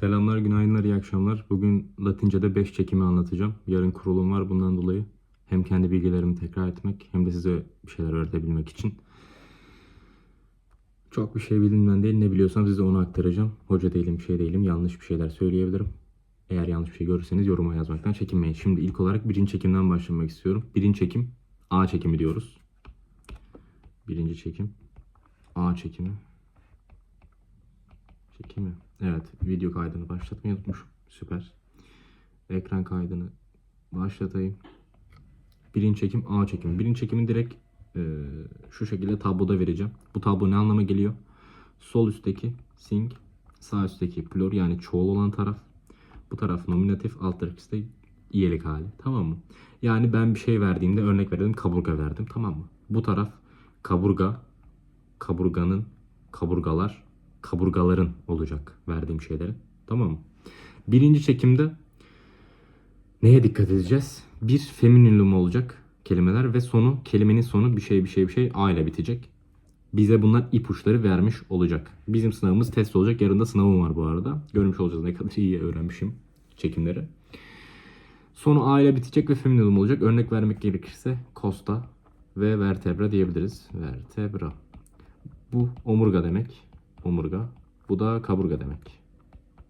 Selamlar, günaydınlar, iyi akşamlar. Bugün Latince'de 5 çekimi anlatacağım. Yarın kurulum var bundan dolayı. Hem kendi bilgilerimi tekrar etmek hem de size bir şeyler öğretebilmek için. Çok bir şey bildiğimden değil, ne biliyorsam size onu aktaracağım. Hoca değilim, şey değilim, yanlış bir şeyler söyleyebilirim. Eğer yanlış bir şey görürseniz yoruma yazmaktan çekinmeyin. Şimdi ilk olarak birinci çekimden başlamak istiyorum. Birinci çekim A çekimi diyoruz. Birinci çekim A çekimi. Çekimi. Evet, video kaydını başlatmayı unutmuşum. Süper. Ekran kaydını başlatayım. Birinci çekim A çekimi. Birinci çekimin direkt e, şu şekilde tabloda vereceğim. Bu tablo ne anlama geliyor? Sol üstteki sing, sağ üstteki plur yani çoğul olan taraf. Bu taraf nominatif, alt taraf ise hali. Tamam mı? Yani ben bir şey verdiğimde örnek verelim kaburga verdim. Tamam mı? Bu taraf kaburga, kaburganın, kaburgalar, kaburgaların olacak verdiğim şeylerin. Tamam mı? Birinci çekimde neye dikkat edeceğiz? Bir femininum olacak kelimeler ve sonu kelimenin sonu bir şey bir şey bir şey a ile bitecek. Bize bunlar ipuçları vermiş olacak. Bizim sınavımız test olacak. Yarın da sınavım var bu arada. Görmüş olacağız ne kadar iyi öğrenmişim çekimleri. Sonu a ile bitecek ve femininum olacak. Örnek vermek gerekirse costa ve vertebra diyebiliriz. Vertebra. Bu omurga demek. Omurga. Bu da kaburga demek.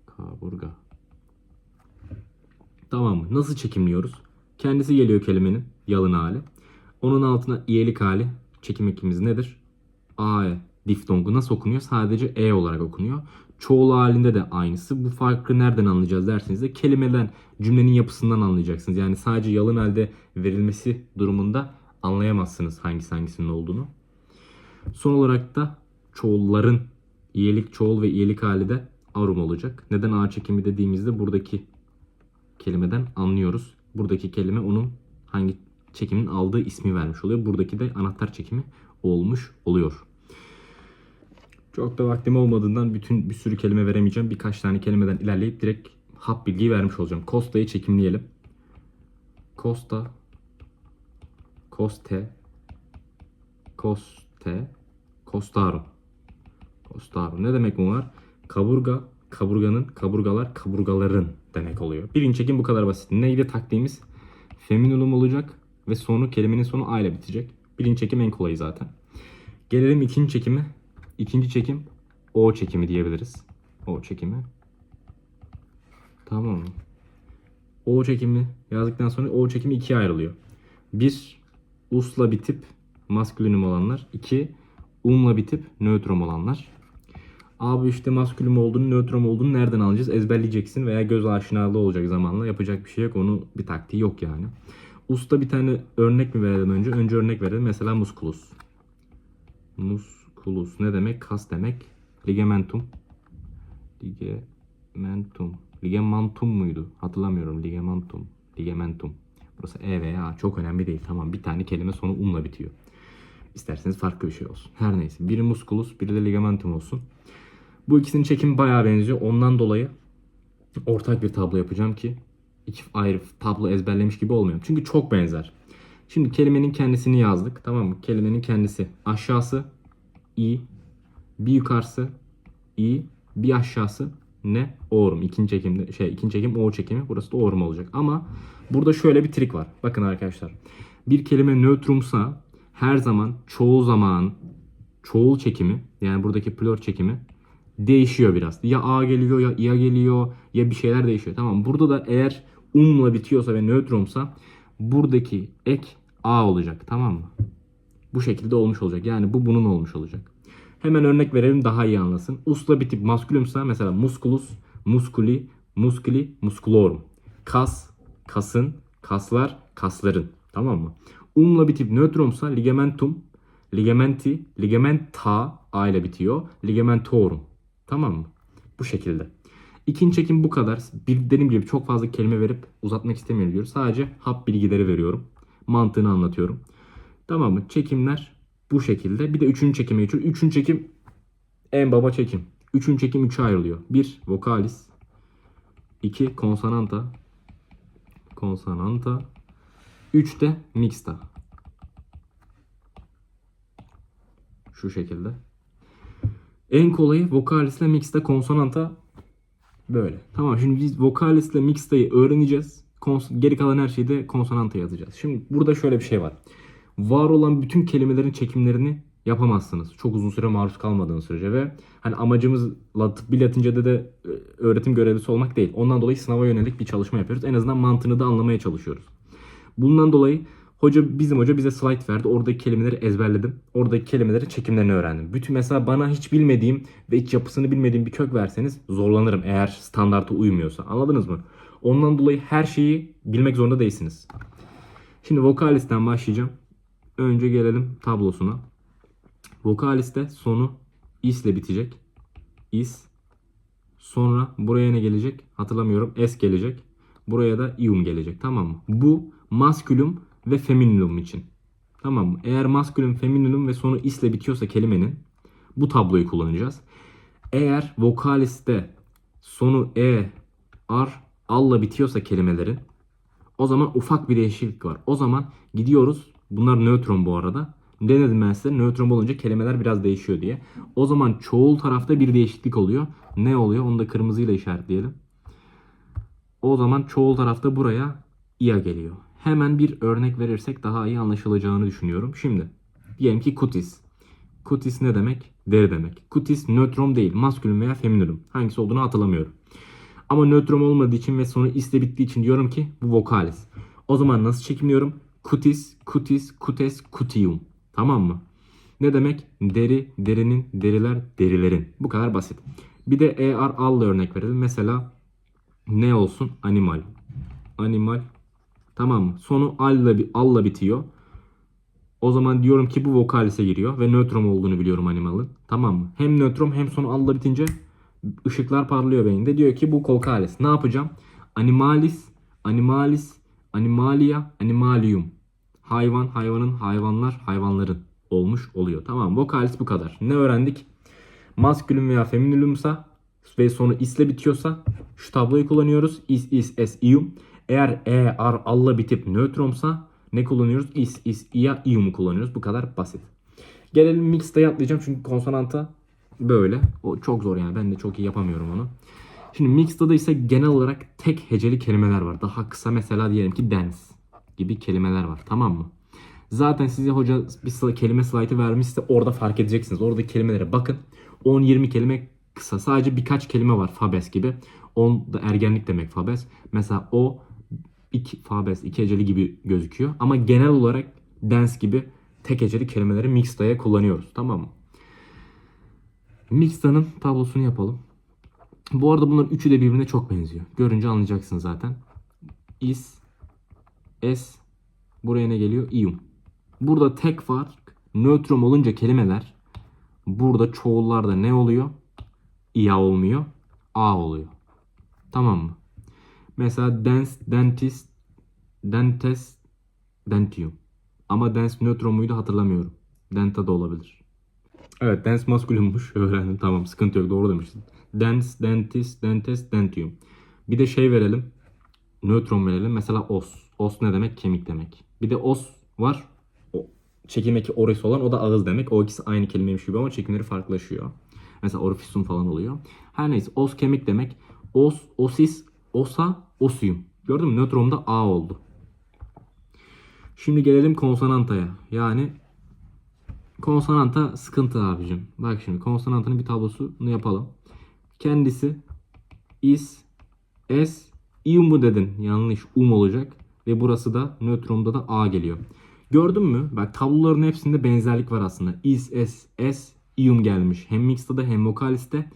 Kaburga. Tamam mı? Nasıl çekimliyoruz? Kendisi geliyor kelimenin yalın hali. Onun altına iyelik hali. Çekim ekimiz nedir? A diftongu nasıl okunuyor? Sadece E olarak okunuyor. Çoğul halinde de aynısı. Bu farkı nereden anlayacağız derseniz de kelimeden, cümlenin yapısından anlayacaksınız. Yani sadece yalın halde verilmesi durumunda anlayamazsınız hangisi hangisinin olduğunu. Son olarak da çoğulların iyelik çoğul ve iyelik hali de arum olacak. Neden A çekimi dediğimizde buradaki kelimeden anlıyoruz. Buradaki kelime onun hangi çekimin aldığı ismi vermiş oluyor. Buradaki de anahtar çekimi olmuş oluyor. Çok da vaktim olmadığından bütün bir sürü kelime veremeyeceğim. Birkaç tane kelimeden ilerleyip direkt hap bilgiyi vermiş olacağım. Costa'yı çekimleyelim. Costa Coste Coste Costaro Costaro. Ne demek bunlar? Kaburga, kaburganın, kaburgalar, kaburgaların demek oluyor. Birinci çekim bu kadar basit. Neydi taktiğimiz? Feminulum olacak ve sonu kelimenin sonu a ile bitecek. Birinci çekim en kolayı zaten. Gelelim ikinci çekime. İkinci çekim o çekimi diyebiliriz. O çekimi. Tamam mı? O çekimi yazdıktan sonra o çekimi ikiye ayrılıyor. Bir usla bitip maskülinum olanlar. iki umla bitip nötrum olanlar. Abi işte maskülüm olduğunu, nötrum olduğunu nereden alacağız? Ezberleyeceksin veya göz aşinalığı olacak zamanla. Yapacak bir şey yok. Onu bir taktiği yok yani. Usta bir tane örnek mi verelim önce? Önce örnek verelim. Mesela musculus. Musculus ne demek? Kas demek. Ligamentum. Ligamentum. Ligamantum muydu? Hatırlamıyorum. Ligamentum. Ligamentum. Burası E veya A. Çok önemli değil. Tamam bir tane kelime sonu umla bitiyor. İsterseniz farklı bir şey olsun. Her neyse. Biri musculus, biri de ligamentum olsun. Bu ikisinin çekimi bayağı benziyor. Ondan dolayı ortak bir tablo yapacağım ki iki ayrı tablo ezberlemiş gibi olmayalım. Çünkü çok benzer. Şimdi kelimenin kendisini yazdık. Tamam mı? Kelimenin kendisi. Aşağısı i, bir yukarısı i, bir aşağısı ne? Oğrum. İkinci çekimde şey ikinci çekim o çekimi. Burası da oğrum olacak. Ama burada şöyle bir trik var. Bakın arkadaşlar. Bir kelime nötrumsa her zaman çoğu zaman çoğul çekimi yani buradaki plör çekimi değişiyor biraz. Ya A geliyor ya İ'ye geliyor ya bir şeyler değişiyor. Tamam Burada da eğer umla bitiyorsa ve nötrumsa buradaki ek A olacak. Tamam mı? Bu şekilde olmuş olacak. Yani bu bunun olmuş olacak. Hemen örnek verelim daha iyi anlasın. Usla bitip maskülümsa mesela musculus, musculi, musculi, musculorum. Kas, kasın, kaslar, kasların. Tamam mı? Umla bitip nötrumsa ligamentum, ligamenti, ligamenta A ile bitiyor. Ligamentorum. Tamam mı? Bu şekilde. İkinci çekim bu kadar. Bir, dediğim gibi çok fazla kelime verip uzatmak istemiyorum diyor. Sadece hap bilgileri veriyorum. Mantığını anlatıyorum. Tamam mı? Çekimler bu şekilde. Bir de üçüncü çekime geçiyor. Üçüncü çekim en baba çekim. Üçüncü çekim üçe ayrılıyor. Bir vokalis. iki konsonanta. Konsonanta. Üç de mixta. Şu şekilde. En kolayı vokalisle mixte konsonanta Böyle. Tamam şimdi biz vokalistle mixta'yı öğreneceğiz. Geri kalan her şeyi de konsonanta yazacağız. Şimdi burada şöyle bir şey var. Var olan bütün kelimelerin çekimlerini yapamazsınız. Çok uzun süre maruz kalmadığınız sürece ve hani amacımız tıbbi latincede de e, öğretim görevlisi olmak değil. Ondan dolayı sınava yönelik bir çalışma yapıyoruz. En azından mantığını da anlamaya çalışıyoruz. Bundan dolayı hoca bizim hoca bize slide verdi. Oradaki kelimeleri ezberledim. Oradaki kelimelerin çekimlerini öğrendim. Bütün mesela bana hiç bilmediğim ve hiç yapısını bilmediğim bir kök verseniz zorlanırım eğer standarta uymuyorsa. Anladınız mı? Ondan dolayı her şeyi bilmek zorunda değilsiniz. Şimdi vokalisten başlayacağım. Önce gelelim tablosuna. Vokaliste sonu is ile bitecek. Is. Sonra buraya ne gelecek? Hatırlamıyorum. S gelecek. Buraya da ium gelecek. Tamam mı? Bu maskülüm ve femininum için. Tamam mı? Eğer maskülüm, femininum ve sonu is ile bitiyorsa kelimenin bu tabloyu kullanacağız. Eğer vokaliste sonu e, ar, alla bitiyorsa kelimelerin o zaman ufak bir değişiklik var. O zaman gidiyoruz. Bunlar nötron bu arada. Ne dedim ben size? Nötron olunca kelimeler biraz değişiyor diye. O zaman çoğul tarafta bir değişiklik oluyor. Ne oluyor? Onu da kırmızıyla işaretleyelim. O zaman çoğul tarafta buraya ia geliyor. Hemen bir örnek verirsek daha iyi anlaşılacağını düşünüyorum. Şimdi diyelim ki kutis. Kutis ne demek? Deri demek. Kutis nötron değil. Maskülün veya femininum. Hangisi olduğunu hatırlamıyorum. Ama nötron olmadığı için ve sonu isle bittiği için diyorum ki bu vokalis. O zaman nasıl çekimliyorum? Kutis, kutis, kutes, kutium. Tamam mı? Ne demek? Deri, derinin, deriler, derilerin. Bu kadar basit. Bir de er, alla örnek verelim. Mesela ne olsun? Animal. Animal. Tamam mı? Sonu alla, alla bitiyor. O zaman diyorum ki bu vokalise giriyor ve nötron olduğunu biliyorum animalın. Tamam mı? Hem nötron hem sonu alla bitince ışıklar parlıyor beyinde. Diyor ki bu vokalis. Ne yapacağım? Animalis, animalis, animalia, animalium. Hayvan, hayvanın, hayvanlar, hayvanların olmuş oluyor. Tamam Vokalis bu kadar. Ne öğrendik? Maskülün veya femininumsa ve sonu isle bitiyorsa şu tabloyu kullanıyoruz. Is, is, es, ium. Eğer e, ar, alla bitip nötromsa ne kullanıyoruz? Is, is, ia, ium'u kullanıyoruz. Bu kadar basit. Gelelim mixte atlayacağım çünkü konsonanta böyle. O çok zor yani. Ben de çok iyi yapamıyorum onu. Şimdi mixed'da ise genel olarak tek heceli kelimeler var. Daha kısa mesela diyelim ki dance gibi kelimeler var. Tamam mı? Zaten size hoca bir kelime slaytı vermişse orada fark edeceksiniz. Orada kelimelere bakın. 10-20 kelime kısa. Sadece birkaç kelime var. Fabes gibi. 10 da ergenlik demek Fabes. Mesela o iki, Fabes iki heceli gibi gözüküyor. Ama genel olarak dance gibi tek heceli kelimeleri mixed'aya kullanıyoruz. Tamam mı? Mixed'ın tablosunu yapalım. Bu arada bunların üçü de birbirine çok benziyor. Görünce anlayacaksın zaten. Is, es, buraya ne geliyor? Ium. Burada tek fark nötron olunca kelimeler burada çoğullarda ne oluyor? İya olmuyor. A oluyor. Tamam mı? Mesela dance, dentist, dentist, dentium. Ama dance nötron muydu hatırlamıyorum. Denta da olabilir. Evet dance maskülinmiş. Öğrendim tamam sıkıntı yok doğru demiştin. Dance, dentist, dentist, dentium. Bir de şey verelim. Nötron verelim. Mesela os. Os ne demek? Kemik demek. Bir de os var. O çekimdeki oris olan o da ağız demek. O ikisi aynı kelimeymiş gibi ama çekimleri farklılaşıyor. Mesela orifisum falan oluyor. Her neyse os kemik demek. Os, osis, osa, osium. Gördün mü? Nötronda A oldu. Şimdi gelelim konsonantaya. Yani konsonanta sıkıntı abicim. Bak şimdi konsonantının bir tablosunu yapalım. Kendisi is, es, ium mu dedin? Yanlış um olacak. Ve burası da nötromda da a geliyor. Gördün mü? Bak tabloların hepsinde benzerlik var aslında. Is, es, es, ium gelmiş. Hem mixta da hem vokaliste.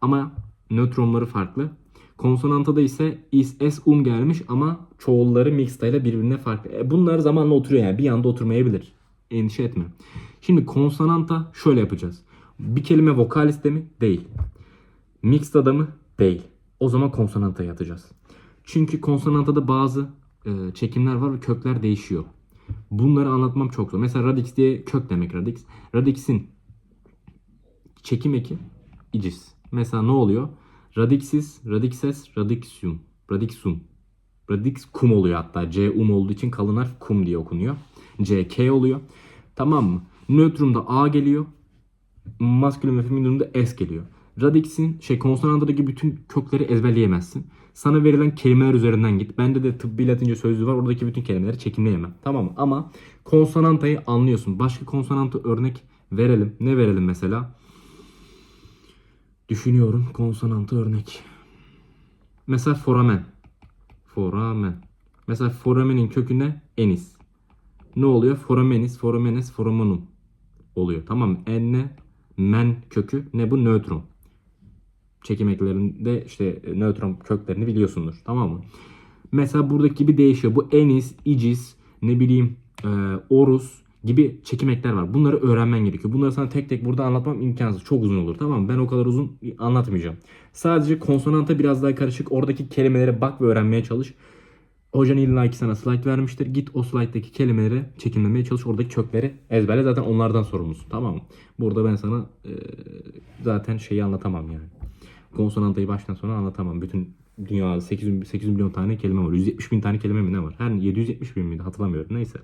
Ama nötronları farklı. Konsonanta da ise is, es, um gelmiş ama çoğulları mixta ile birbirine farklı. E bunlar zamanla oturuyor yani. Bir anda oturmayabilir. Endişe etme. Şimdi konsonanta şöyle yapacağız. Bir kelime vokaliste mi? Değil. Mixed'da mı? Değil. O zaman konsonanta yatacağız. Çünkü konsonantada bazı e, çekimler var ve kökler değişiyor. Bunları anlatmam çok zor. Mesela radix diye kök demek radix. Radix'in çekim eki icis. Mesela ne oluyor? Radixis, radixes, radixium. Radixum. Radix kum oluyor hatta. C um olduğu için kalın harf kum diye okunuyor. C K oluyor. Tamam mı? Nötrumda A geliyor. Maskülün ve femininumda S geliyor. Radix'in şey konsonantadaki bütün kökleri ezberleyemezsin. Sana verilen kelimeler üzerinden git. Bende de tıbbi latince sözlüğü var. Oradaki bütün kelimeleri çekimleyemem. Tamam mı? Ama konsonantayı anlıyorsun. Başka konsonantı örnek verelim. Ne verelim mesela? Düşünüyorum konsonantı örnek. Mesela foramen. Foramen. Mesela foramenin kökü ne? Enis. Ne oluyor? Foramenis, foramenes, foramanum oluyor. Tamam mı? Enne, men kökü ne bu? Nötron. Çekim eklerinde işte e, nötron köklerini biliyorsundur. Tamam mı? Mesela buradaki gibi değişiyor. Bu enis, icis, ne bileyim e, orus gibi çekim ekler var. Bunları öğrenmen gerekiyor. Bunları sana tek tek burada anlatmam imkansız. Çok uzun olur. Tamam mı? Ben o kadar uzun anlatmayacağım. Sadece konsonanta biraz daha karışık. Oradaki kelimelere bak ve öğrenmeye çalış. Hocan illa ki sana slide vermiştir. Git o slide'daki kelimeleri çekimlemeye çalış. Oradaki kökleri ezberle. Zaten onlardan sorumlusun. Tamam mı? Burada ben sana e, zaten şeyi anlatamam yani. Konsonantayı baştan sona anlatamam. Bütün dünyada 8, 8 milyon tane kelime var. 170 bin tane kelime mi ne var? Her 770 bin miydi hatırlamıyorum. Neyse.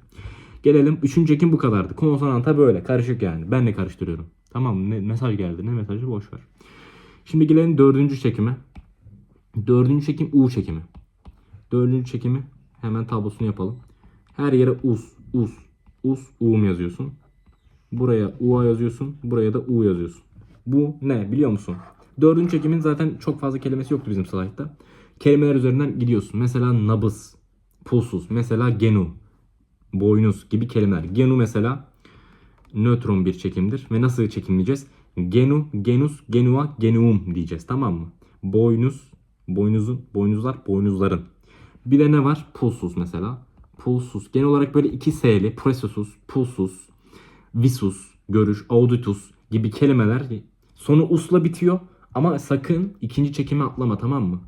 Gelelim. Üçüncü ekim bu kadardı. Konsonanta böyle. Karışık yani. Ben de karıştırıyorum. Tamam? Ne, mesaj geldi. Ne mesajı? Boş ver. Şimdi gelelim dördüncü çekime. Dördüncü çekim U çekimi. Dördüncü çekimi hemen tablosunu yapalım. Her yere us, us, us, u'm yazıyorsun. Buraya ua yazıyorsun. Buraya da u yazıyorsun. Bu ne biliyor musun? Dördüncü çekimin zaten çok fazla kelimesi yoktu bizim slaytta. Kelimeler üzerinden gidiyorsun. Mesela nabız, pulsuz. Mesela genu, boynuz gibi kelimeler. Genu mesela nötron bir çekimdir. Ve nasıl çekimleyeceğiz? Genu, genus, genua, genuum diyeceğiz. Tamam mı? Boynuz, boynuzun, boynuzlar, boynuzların. Bir de ne var? Pulsus mesela. Pulsus. Genel olarak böyle iki S'li. Presosus, pulsus, visus, görüş, auditus gibi kelimeler sonu usla bitiyor. Ama sakın ikinci çekimi atlama tamam mı?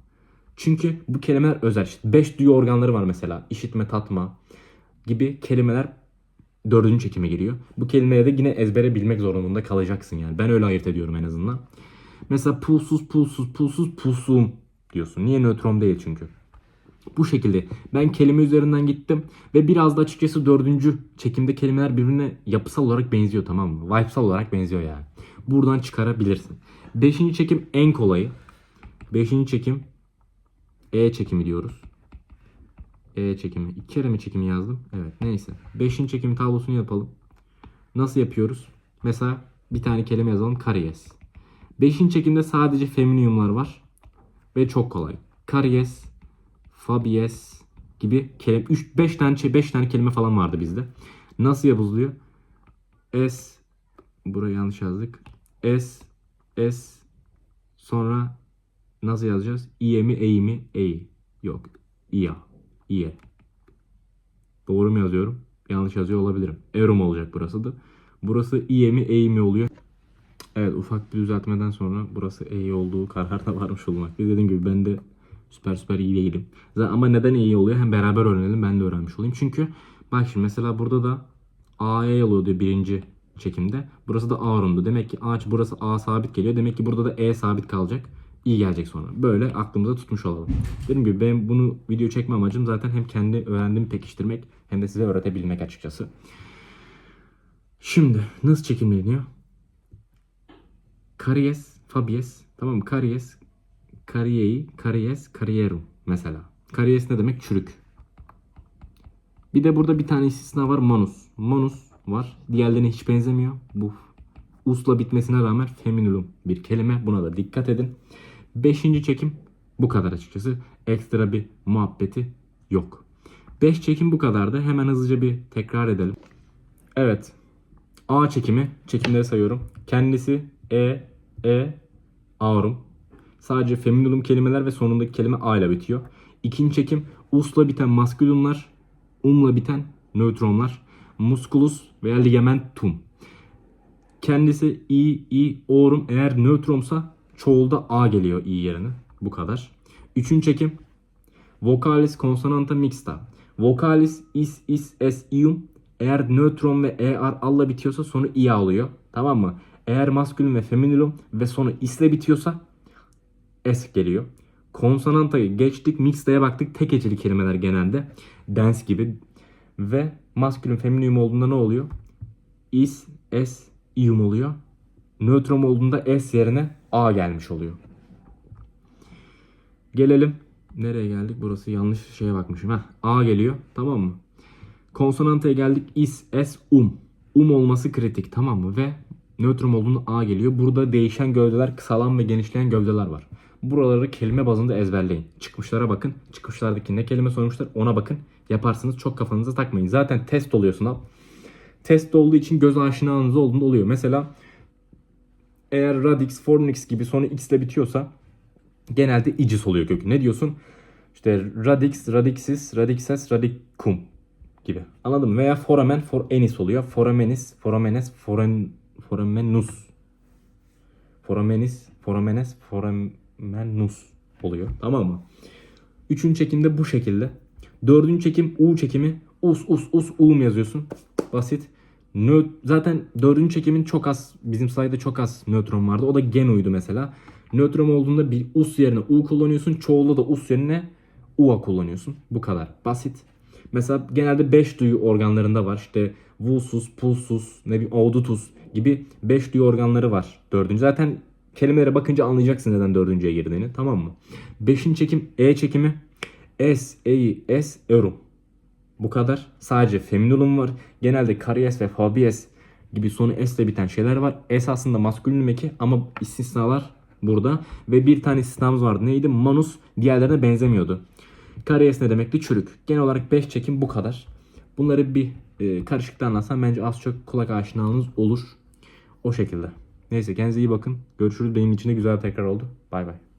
Çünkü bu kelimeler özel. İşte beş duyu organları var mesela. İşitme, tatma gibi kelimeler dördüncü çekime giriyor. Bu kelimeleri de yine ezbere bilmek zorunda kalacaksın yani. Ben öyle ayırt ediyorum en azından. Mesela pulsuz, pulsuz, pulsuz, pulsum diyorsun. Niye nötron değil çünkü. Bu şekilde ben kelime üzerinden gittim ve biraz da açıkçası dördüncü çekimde kelimeler birbirine yapısal olarak benziyor tamam mı? Vibesal olarak benziyor yani. Buradan çıkarabilirsin. Beşinci çekim en kolayı. Beşinci çekim E çekimi diyoruz. E çekimi. İki kere mi çekimi yazdım? Evet neyse. Beşinci çekim tablosunu yapalım. Nasıl yapıyoruz? Mesela bir tane kelime yazalım. Karies. Beşinci çekimde sadece feminiyumlar var. Ve çok kolay. Karies, Fabies gibi kelime 3 5 tane 5 tane kelime falan vardı bizde. Nasıl yapılıyor? S burayı yanlış yazdık. S S sonra nasıl yazacağız? İ'ye mi E'yi mi? E'yi. Yok. İya. İye. Doğru mu yazıyorum? Yanlış yazıyor olabilirim. Erum olacak burası da. Burası İ'ye mi E'yi mi oluyor? Evet ufak bir düzeltmeden sonra burası E'yi olduğu kararına varmış olmak. Dediğim gibi ben de süper süper iyi değilim. Zaten ama neden iyi oluyor? Hem beraber öğrenelim ben de öğrenmiş olayım. Çünkü bak şimdi mesela burada da A'ya oluyor diyor birinci çekimde. Burası da A rundu. Demek ki ağaç burası A sabit geliyor. Demek ki burada da E sabit kalacak. İyi gelecek sonra. Böyle aklımıza tutmuş olalım. Dediğim gibi ben bunu video çekme amacım zaten hem kendi öğrendiğimi pekiştirmek hem de size öğretebilmek açıkçası. Şimdi nasıl çekimleniyor? Karies, Fabies, tamam mı? Karies, Kariyeyi, Karies, Karierum mesela. Karies ne demek? Çürük. Bir de burada bir tane istisna var manus. Manus var. Diğerlerine hiç benzemiyor. Bu usla bitmesine rağmen feminulum bir kelime. Buna da dikkat edin. Beşinci çekim bu kadar açıkçası. Ekstra bir muhabbeti yok. Beş çekim bu kadardı. Hemen hızlıca bir tekrar edelim. Evet. A çekimi. Çekimleri sayıyorum. Kendisi E, E, aurum. Sadece feminulum kelimeler ve sonundaki kelime A ile bitiyor. İkinci çekim usla biten maskülumlar, umla biten nötronlar, musculus veya ligamentum. Kendisi i, i, orum eğer nötromsa çoğulda A geliyor i yerine. Bu kadar. Üçüncü çekim vokalis konsonanta mixta. Vokalis is, is, es, ium eğer nötron ve er alla bitiyorsa sonu ia oluyor. Tamam mı? Eğer maskülün ve feminilum ve sonu isle bitiyorsa S geliyor. Konsonantayı geçtik. Mixed'e baktık. Tek heceli kelimeler genelde. Dance gibi. Ve maskülün feminiyum olduğunda ne oluyor? Is, S, ium oluyor. Nötron olduğunda S yerine A gelmiş oluyor. Gelelim. Nereye geldik? Burası yanlış şeye bakmışım. Heh, A geliyor. Tamam mı? Konsonanta geldik. Is, es, um. Um olması kritik. Tamam mı? Ve nötrum olduğunda A geliyor. Burada değişen gövdeler, kısalan ve genişleyen gövdeler var. Buraları kelime bazında ezberleyin. Çıkmışlara bakın. Çıkmışlardaki ne kelime sormuşlar ona bakın. Yaparsınız çok kafanıza takmayın. Zaten test oluyor sınav. Test olduğu için göz aşinalığınız olduğunda oluyor. Mesela eğer radix, fornix gibi sonu x ile bitiyorsa genelde icis oluyor kökü. Ne diyorsun? İşte radix, radixis, radixes, radicum gibi. Anladın mı? Veya foramen, forenis oluyor. Foramenis, foramenes, foren, foramenus. Foramenis, foramenes, foramenus oluyor. Tamam mı? Üçüncü çekimde bu şekilde. Dördüncü çekim U çekimi. Us, us, us, um yazıyorsun. Basit. Nö zaten dördüncü çekimin çok az, bizim sayıda çok az nötron vardı. O da genuydu mesela. Nötron olduğunda bir us yerine U kullanıyorsun. Çoğulda da us yerine UA kullanıyorsun. Bu kadar. Basit. Mesela genelde 5 duyu organlarında var. İşte vulsus, pulsus, ne bileyim auditus gibi 5 duyu organları var. Dördüncü. Zaten kelimelere bakınca anlayacaksın neden dördüncüye girdiğini. Tamam mı? Beşinci çekim E çekimi. S, ei, es, erum. Bu kadar. Sadece feminulum var. Genelde karies ve fabies gibi sonu S ile biten şeyler var. S aslında maskülinum eki ama istisnalar burada. Ve bir tane istisnamız vardı. Neydi? Manus diğerlerine benzemiyordu. Karies ne demekti? Çürük. Genel olarak 5 çekim bu kadar. Bunları bir e, karışıkta anlatsam bence az çok kulak aşinalığınız olur. O şekilde. Neyse kendinize iyi bakın. Görüşürüz. Benim için de güzel tekrar oldu. Bay bay.